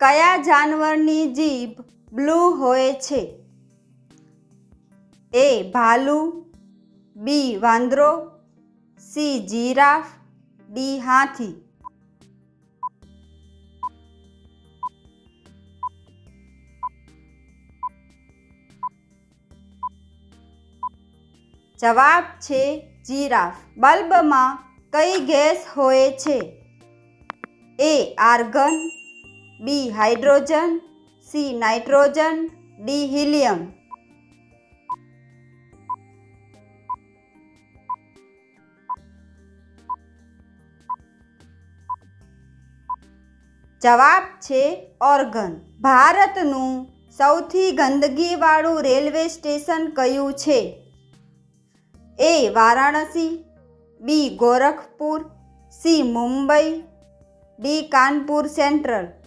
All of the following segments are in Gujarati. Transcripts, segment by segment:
કયા જાનવરની જીભ બ્લુ હોય છે? એ ભાલુ, બી વાંદરો, સી જીરાફ, ડી હાથી. જવાબ છે જીરાફ. બલ્બમાં કઈ ગેસ હોય છે? A argon B hydrogen C nitrogen D helium જવાબ છે ઓર્ગન. ભારતનું સૌથી ગંદકીવાળું રેલવે સ્ટેશન કયું છે? A Varanasi. B Gorakhpur. C Mumbai. D Kanpur central.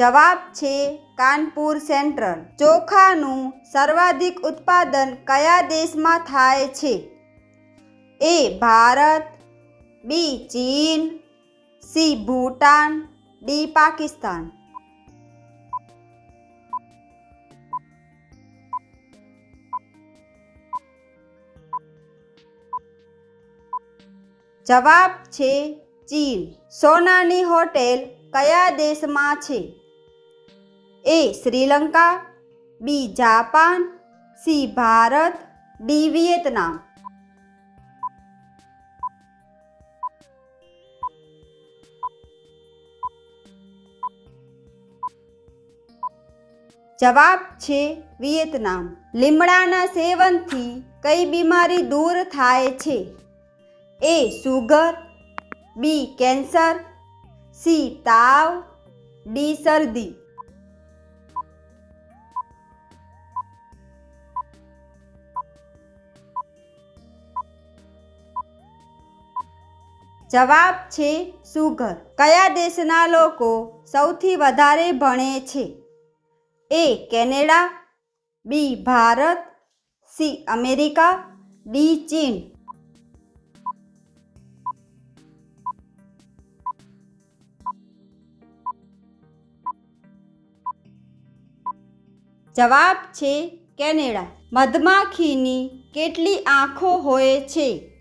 જવાબ છે કાનપુર સેન્ટ્રલ. ચોખાનું સર્વાધિક ઉત્પાદન કયા દેશમાં થાય છે? એ ભારત, બી ચીન, સી ભૂટાન, ડી પાકિસ્તાન. જવાબ છે ચીન. સોનાની હોટેલ કયા દેશમાં છે? A Sri Lanka, B Japan, C Bharat, D Vietnam. જવાબ છે વિયેતનામ. લીમડાના સેવનથી કઈ બીમારી દૂર થાય છે? A sugar, B cancer, C તાવ, ડી શરદી. જવાબ છે સુગર. કયા દેશના લોકો સૌથી વધારે ભણે છે? A Canada, B Bharat, C America, D ચીન. જવાબ છે કેનેડા. મધમાખીની કેટલી આંખો હોય છે?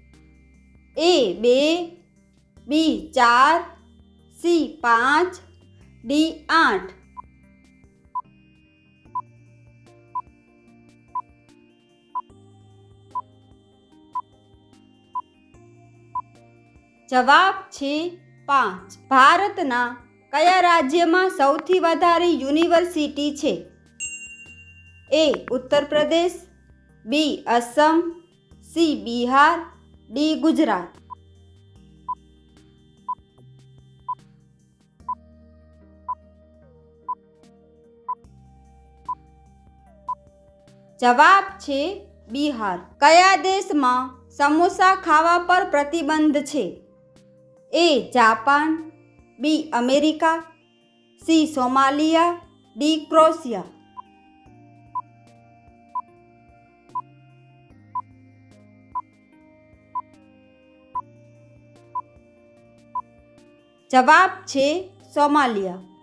એ બે બી ચાર, સી પાંચ, ડી આઠ. જવાબ છે પાંચ. ભારતના કયા રાજ્યમાં સૌથી વધારે યુનિવર્સિટી છે? A Uttar Pradesh B Assam, C Bihar, D Gujarat. જવાબ છે બિહાર. કયા દેશમાં સમોસા ખાવા પર પ્રતિબંધ છે? A Japan, B America, C Somalia, D Croatia જવાબ છે સોમાલિયા.